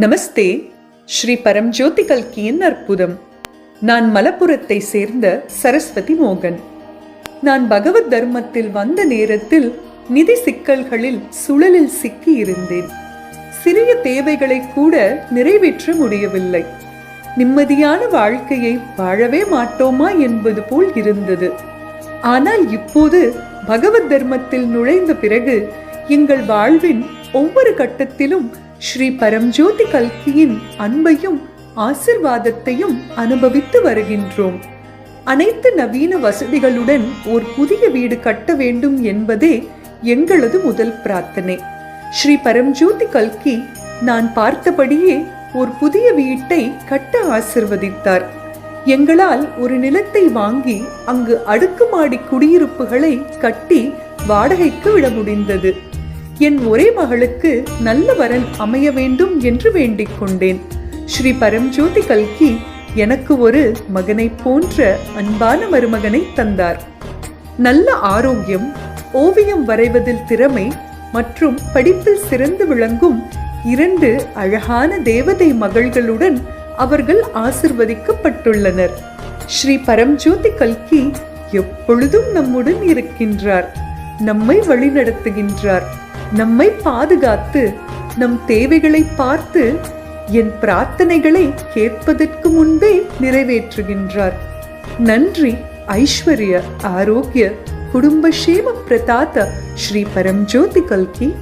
நமஸ்தே. ஸ்ரீ பரம்ஜோதி கல்கியின் அற்புதம். நான் மலப்புரத்தை சேர்ந்த சரஸ்வதி மோகன். நான் பகவத் தர்மத்தில் வந்த நேரத்தில் நிதி சிக்கல்களில் சுழலில் சிக்கி இருந்தேன் சிறிய தேவைகளை கூட நிறைவேற்ற முடியவில்லை. நிம்மதியான வாழ்க்கையை வாழவே மாட்டோமா என்பது போல் இருந்தது. ஆனால் இப்போது பகவத் தர்மத்தில் நுழைந்த பிறகு எங்கள் வாழ்வின் ஒவ்வொரு கட்டத்திலும் ஸ்ரீ பரம்ஜோதி கல்கியின் அன்பையும் ஆசிர்வாதத்தையும் அனுபவித்து வருகின்றோம். அனைத்து நவீன வசதிகளுடன் ஒரு புதிய வீடு கட்ட வேண்டும் என்பதே எங்களது முதல் பிரார்த்தனை. ஸ்ரீ பரம்ஜோதி கல்கி நான் பார்த்தபடியே ஒரு புதிய வீட்டை கட்ட ஆசிர்வதித்தார். எங்களால் ஒரு நிலத்தை வாங்கி அங்கு அடுக்குமாடி குடியிருப்புகளை கட்டி வாடகைக்கு விட முடிந்தது. என் ஒரே மகளுக்கு நல்ல வரன் அமைய வேண்டும் என்று வேண்டிக் கொண்டேன். ஸ்ரீ பரம்ஜோதி கல்கி எனக்கு ஒரு மகனை போன்ற அன்பான மருமகனை தந்தார். நல்ல ஆரோக்கியம் ஓவியம் வரைவதில் திறமை மற்றும் படிப்பில் சிறந்து விளங்கும் இரண்டு அழகான தேவதை மகள்களுடன் அவர்கள் ஆசிர்வதிக்கப்பட்டுள்ளனர். ஸ்ரீ பரம்ஜோதி கல்கி எப்பொழுதும் நம்முடன் இருக்கின்றார் நம்மை வழிநடத்துகின்றார். நம்மை பாதுகாத்து நம் தேவைகளை பார்த்து என் பிரார்த்தனைகளை கேட்பதற்கு முன்பே நிறைவேற்றுகின்றார். நன்றி ஐஸ்வர்ய ஆரோக்கிய குடும்பக்ஷேம பிரதாத ஸ்ரீ பரம்ஜோதி கல்கி.